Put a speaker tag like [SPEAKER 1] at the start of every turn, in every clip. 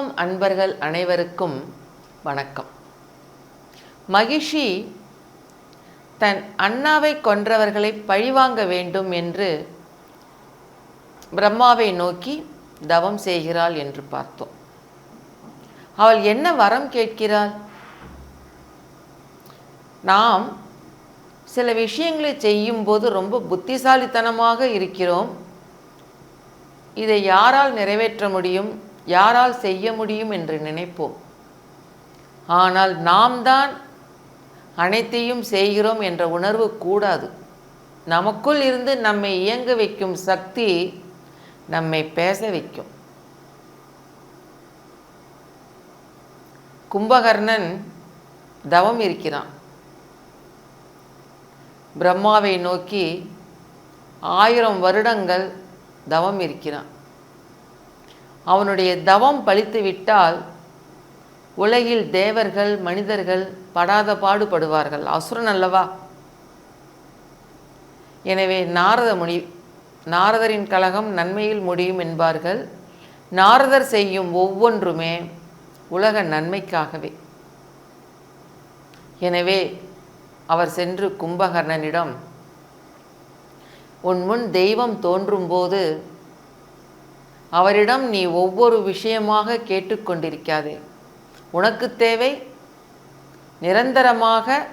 [SPEAKER 1] ஆன்மீகம் அன்பர்கள் அனைவருக்கும் வணக்கம். மகிஷி தன் அண்ணாவை கொன்றவர்களை பழிவாங்க வேண்டும் என்று பிரம்மாவை நோக்கி தவம் செய்கிறாள் என்று பார்த்தோம். அவள் என்ன வரம் கேட்கிறாள்? நாம் சில விஷயங்களை செய்யும்போது ரொம்ப புத்திசாலித்தனமாக இருக்கிறோம். இதை யாரால் நிறைவேற்ற முடியும்? யாரால் செய்ய முடியும் என்று நினைப்போம். ஆனால் நாம் தான் அனைத்தையும் செய்கிறோம் என்ற உணர்வு கூடாது. நமக்குள் இருந்து நம்மை இயங்க வைக்கும் சக்தி நம்மை பேச வைக்கும். கும்பகர்ணன் தவம் இருக்கிறான். பிரம்மாவை நோக்கி ஆயிரம் வருடங்கள் தவம் இருக்கிறான். அவனுடைய தவம் பழித்துவிட்டால் உலகில் தேவர்கள் மனிதர்கள் படாத பாடுபடுவார்கள். அசுரன் அல்லவா? எனவே நாரத முனி நாரதரின் கழகம் நன்மையில் முடியும் என்பார்கள். நாரதர் செய்யும் ஒவ்வொன்றுமே உலக நன்மைக்காகவே. எனவே அவர் சென்று கும்பகர்ணனிடம் உன் முன் தெய்வம் தோன்றும்போது அவரிடம் நீ ஒவ்வொரு விஷயமாக கேட்டுக்கொண்டிருக்காதே. உனக்கு தேவை நிரந்தரமாக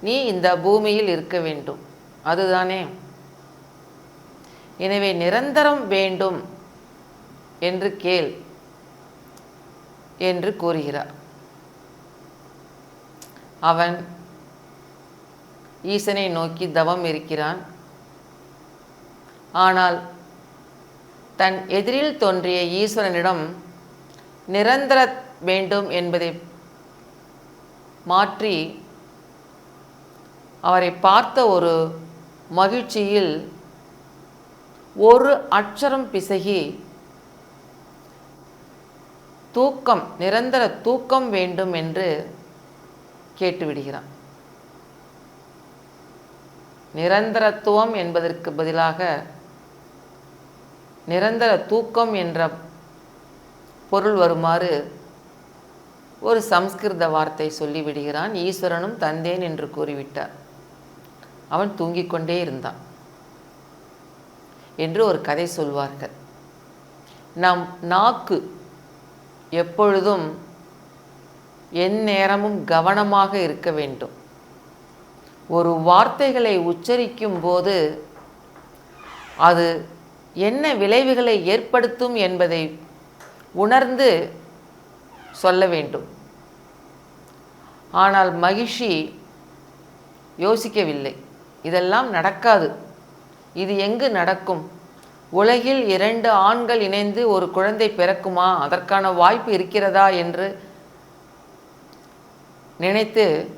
[SPEAKER 1] நீ இந்த பூமியில் இருக்க வேண்டும். அதுதானே. எனவே நிரந்தரம் வேண்டும் என்று கேள் என்று கூறுகிறார். அவன் ஈசனை நோக்கி தவம் இருக்கிறான். ஆனால் தன் எதிரில் தோன்றிய ஈஸ்வரனிடம் நிரந்தர வேண்டும் என்பதை மாற்றி அவரை பார்த்த ஒரு மகிழ்ச்சியில் ஒரு அட்சரம் பிசகி தூக்கம் நிரந்தர தூக்கம் வேண்டும் என்று கேட்டுவிடுகிறான். நிரந்தரத்துவம் என்பதற்கு பதிலாக நிரந்தர தூக்கம் என்ற பொருள் வருமாறு ஒரு சம்ஸ்கிருத வார்த்தை சொல்லிவிடுகிறான். ஈஸ்வரனும் தந்தேன் என்று கூறிவிட்டார். அவன் தூங்கிக் கொண்டே இருந்தான். என்று ஒரு கதை சொல்வார்கள். நம் நாக்கு எப்பொழுதும் எந்நேரமும் கவனமாக இருக்க வேண்டும். ஒரு வார்த்தைகளை உச்சரிக்கும் போது அது என்ன விளைவுகளை ஏற்படுத்தும் என்பதை உணர்ந்து சொல்ல வேண்டும். ஆனால் மகிஷி யோசிக்கவில்லை. இதெல்லாம் நடக்காது. இது எங்கு நடக்கும்? உலகில் இரண்டு ஆண்கள் இணைந்து ஒரு குழந்தை பிறக்குமா? அதற்கான வாய்ப்பு இருக்கிறதா என்று நினைத்து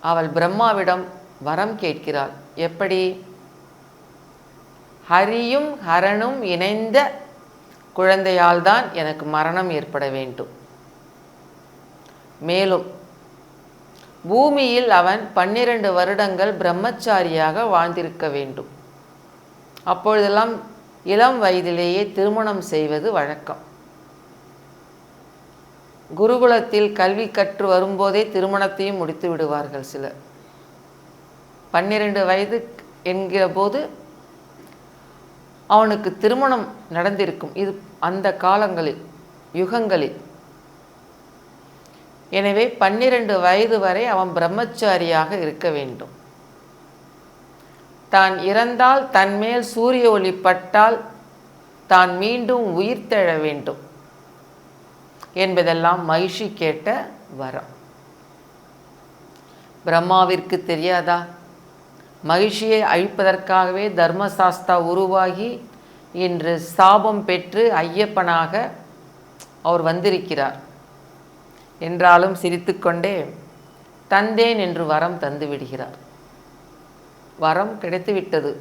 [SPEAKER 1] அவள் பிரம்மாவிடம் வரம் கேட்கிறாள். எப்படி? ஹரியும் ஹரனும் இணைந்த குழந்தையால் தான் எனக்கு மரணம் ஏற்பட வேண்டும். மேலும் பூமியில் அவன் பன்னிரண்டு வருடங்கள் பிரம்மச்சாரியாக வாழ்ந்திருக்க வேண்டும். அப்பொழுதெல்லாம் இளம் வயதிலேயே திருமணம் செய்வது வழக்கம். குருகுலத்தில் கல்வி கற்று வரும்போதே திருமணத்தையும் முடித்து விடுவார்கள் சிலர். பன்னிரண்டு வயது என்கிற போது அவனுக்கு திருமணம் நடந்திருக்கும். இது அந்த காலங்களில் யுகங்களில். எனவே பன்னிரண்டு வயது வரை அவன் பிரம்மச்சாரியாக இருக்க வேண்டும். தான் இறந்தால் தன்மேல் சூரிய ஒளி பட்டால் தான் மீண்டும் உயிர் தழ வேண்டும் என்பதெல்லாம் மகிழ்ச்சி கேட்ட வரம். பிரம்மாவிற்கு தெரியாதா? மகிழ்ச்சியை அழிப்பதற்காகவே தர்மசாஸ்தா உருவாகி இன்று சாபம் பெற்று ஐயப்பனாக அவர் வந்திருக்கிறார். என்றாலும் சிரித்துக்கொண்டே தந்தேன் என்று வரம் தந்து விடுகிறார். வரம் கிடைத்துவிட்டது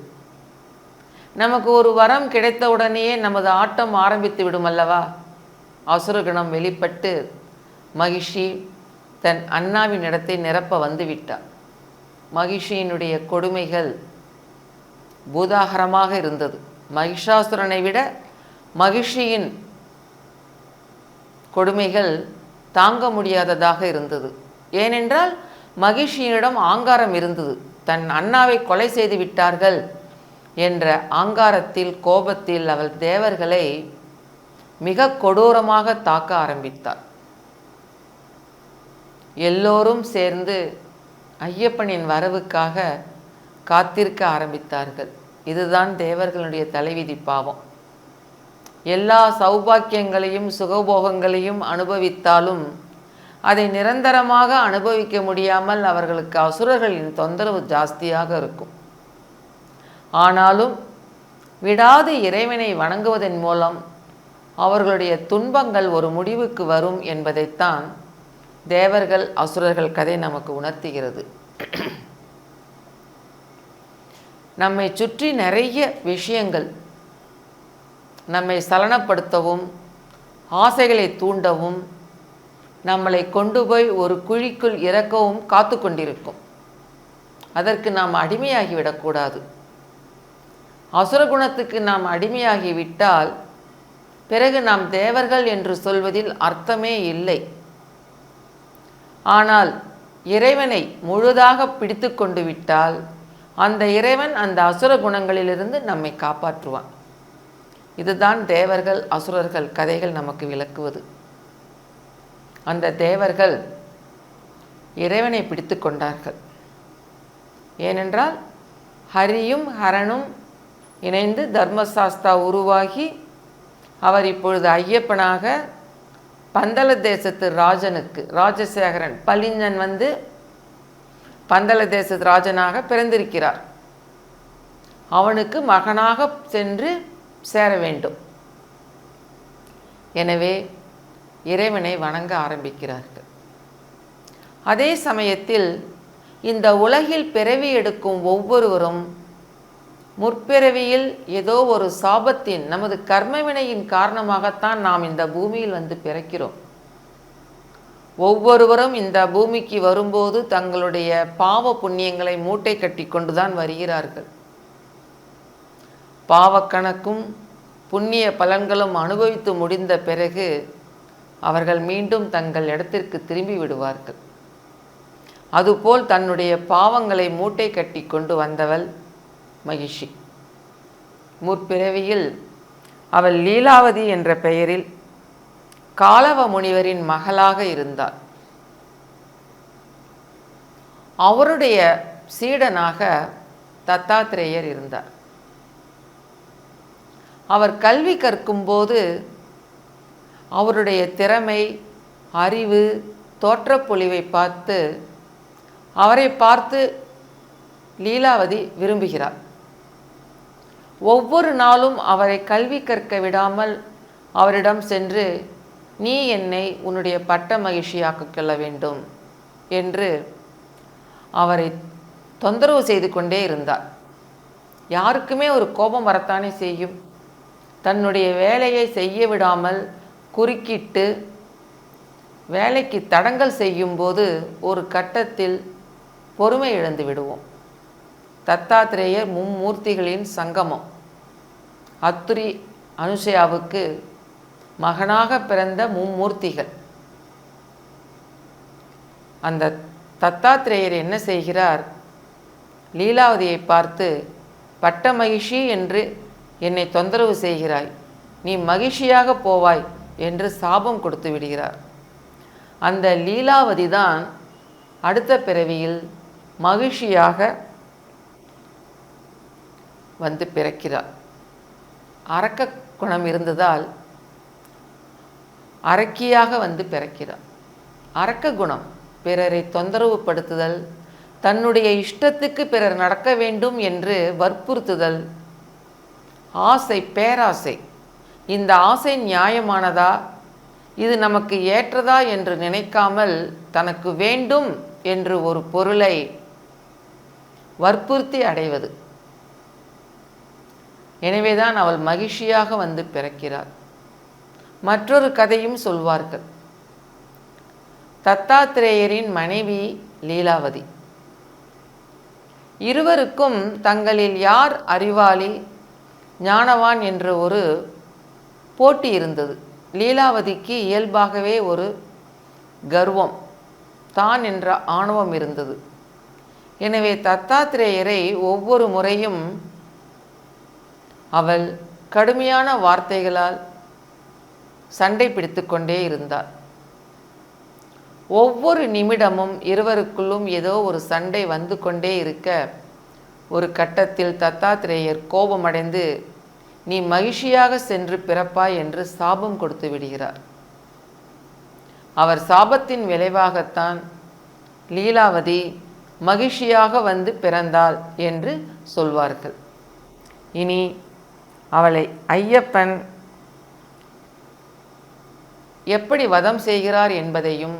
[SPEAKER 1] நமக்கு ஒரு வரம் கிடைத்த உடனேயே நமது ஆட்டம் ஆரம்பித்து விடும் அல்லவா? அசுரகணம் வெளிப்பட்டு மகிஷி தன் அண்ணாவின் இடத்தை நிரப்ப வந்துவிட்டார் மகிஷியினுடைய கொடுமைகள் பூதாகரமாக இருந்தது. மகிஷாசுரனை விட மகிஷியின் கொடுமைகள் தாங்க முடியாததாக இருந்தது. ஏனென்றால் மகிஷியனிடம் ஆங்காரம் இருந்தது. தன் அண்ணாவை கொலை செய்து விட்டார்கள் என்ற ஆங்காரத்தில் கோபத்தில் அவள் தேவர்களை மிக கொடூரமாக தாக்க ஆரம்பித்தார் எல்லோரும் சேர்ந்து ஐயப்பனின் வரவுக்காக காத்திருக்க ஆரம்பித்தார்கள். இதுதான் தேவர்களுடைய தலைவிதி பாவம். எல்லா சௌபாக்கியங்களையும் சுகபோகங்களையும் அனுபவித்தாலும் அதை நிரந்தரமாக அனுபவிக்க முடியாமல் அவர்களுக்கு அசுரர்களின் தொந்தரவு ஜாஸ்தியாக இருக்கும். ஆனாலும் விடாது இறைவனை வணங்குவதன் மூலம் அவர்களுடைய துன்பங்கள் ஒரு முடிவுக்கு வரும் என்பதைத்தான் தேவர்கள் அசுரர்கள் கதை நமக்கு உணர்த்துகிறது. நம்மை சுற்றி நிறைய விஷயங்கள் நம்மை சலனப்படுத்தவும் ஆசைகளை தூண்டவும் நம்மளை கொண்டு போய் ஒரு குழிக்குள் இறக்கவும் காத்து கொண்டிருக்கும். அதற்கு நாம் அடிமையாகிவிடக்கூடாது அசுரகுணத்துக்கு நாம் அடிமையாகிவிட்டால் பிறகு நாம் தேவர்கள் என்று சொல்வதில் அர்த்தமே இல்லை. ஆனால் இறைவனை முழுதாக பிடித்து கொண்டு விட்டால் அந்த இறைவன் அந்த அசுர குணங்களிலிருந்து நம்மை காப்பாற்றுவான். இதுதான் தேவர்கள் அசுரர்கள் கதைகள் நமக்கு விளக்குவது. அந்த தேவர்கள் இறைவனை பிடித்து கொண்டார்கள். ஏனென்றால் ஹரியும் ஹரனும் இணைந்து தர்மசாஸ்தா உருவாகி அவர் இப்பொழுது ஐயப்பனாக பந்தல தேசத்து ராஜனுக்கு ராஜசேகரன் பலிஞ்சன் வந்து பந்தல தேசத்து ராஜனாக பிறந்திருக்கிறார். அவனுக்கு மகனாக சென்று சேர வேண்டும். எனவே இறைவனை வணங்க ஆரம்பிக்கிறார்கள். அதே சமயத்தில் இந்த உலகில் பிறவி எடுக்கும் ஒவ்வொருவரும் முற்பிறவியில் ஏதோ ஒரு சாபத்தின் நமது கர்மவினையின் காரணமாகத்தான் நாம் இந்த பூமியில் வந்து பிறக்கிறோம். ஒவ்வொருவரும் இந்த பூமிக்கு வரும்போது தங்களுடைய பாவ புண்ணியங்களை மூட்டை கட்டி கொண்டுதான் வருகிறார்கள். பாவக்கணக்கும் புண்ணிய பலன்களும் அனுபவித்து முடிந்த பிறகு அவர்கள் மீண்டும் தங்கள் இடத்திற்கு திரும்பி விடுவார்கள். அதுபோல் தன்னுடைய பாவங்களை மூட்டை கட்டி கொண்டு வந்தவள் மகிஷி முற்பிறவியில் அவள் லீலாவதி என்ற பெயரில் காலவ முனிவரின் மகளாக இருந்தார் அவருடைய சீடனாக தத்தாத்திரேயர் இருந்தார். அவர் கல்வி கற்கும்போது அவருடைய திறமை அறிவு தோற்றப்பொழிவை பார்த்து அவரை பார்த்து லீலாவதி விரும்புகிறார் ஒவ்வொரு நாளும் அவரை கல்வி கற்க விடாமல் அவரிடம் சென்று நீ என்னை உன்னுடைய பட்ட மகிழ்ச்சியாக்கிக் கொள்ள வேண்டும் என்று அவரை தொந்தரவு செய்து கொண்டே இருந்தார். யாருக்குமே ஒரு கோபம் வரத்தானே செய்யும். தன்னுடைய வேலையை செய்ய விடாமல் குறுக்கிட்டு வேலைக்கு தடங்கல் செய்யும்போது ஒரு கட்டத்தில் பொறுமை இழந்து விடுவோம். தத்தாத்திரேயர் மும்மூர்த்திகளின் சங்கமம். அத்துரி அனுஷயாவுக்கு மகனாக பிறந்த மும்மூர்த்திகள். அந்த தத்தாத்திரேயர் என்ன செய்கிறார்? லீலாவதியை பார்த்து பட்ட மகிழ்ச்சி என்று என்னை தொந்தரவு செய்கிறாய். நீ மகிழ்ச்சியாக போவாய் என்று சாபம் கொடுத்து விடுகிறார். அந்த லீலாவதி தான் அடுத்த பிறவியில் மகிழ்ச்சியாக வந்து பிறக்கிறார். அரக்க குணம் இருந்ததால் அரக்கியாக வந்து பிறக்கிறார். அரக்க குணம் பிறரை தொந்தரவுப்படுத்துதல் தன்னுடைய இஷ்டத்துக்கு பிறர் நடக்க வேண்டும் என்று வற்புறுத்துதல் ஆசை பேராசை. இந்த ஆசை நியாயமானதா? இது நமக்கு ஏற்றதா என்று நினைக்காமல் தனக்கு வேண்டும் என்று ஒரு பொருளை வற்புறுத்தி அடைவது. எனவேதான் அவள் மகிழ்ச்சியாக வந்து பிறக்கிறாள். மற்றொரு கதையும் சொல்வார்கள். தத்தாத்திரேயரின் மனைவி லீலாவதி. இருவருக்கும் தங்களில் யார் அறிவாளி ஞானவான் என்ற ஒரு போட்டி இருந்தது. லீலாவதிக்கு இயல்பாகவே ஒரு கர்வம் தான் என்ற ஆணவம் இருந்தது. எனவே தத்தாத்திரேயரை ஒவ்வொரு முறையும் அவள் கடுமையான வார்த்தைகளால் சண்டை பிடித்து கொண்டே இருந்தாள். ஒவ்வொரு நிமிடமும் இருவருக்குள்ளும் ஏதோ ஒரு சண்டை வந்து கொண்டே இருக்க ஒரு கட்டத்தில் தத்தாத்திரேயர் கோபமடைந்து நீ மகிழ்ச்சியாக சென்று பிறப்பாய் என்று சாபம் கொடுத்து விடுகிறார். அவர் சாபத்தின் விளைவாகத்தான் லீலாவதி மகிழ்ச்சியாக வந்து பிறந்தாள் என்று சொல்வார்கள். இனி அவளை ஐயப்பன் எப்படி வதம் செய்கிறார் என்பதையும்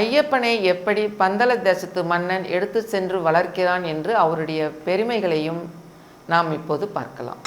[SPEAKER 1] ஐயப்பனை எப்படி பந்தல தேசத்து மன்னன் எடுத்து சென்று வளர்க்கிறான் என்று அவருடைய பெருமைகளையும் நாம் இப்போது பார்க்கலாம்.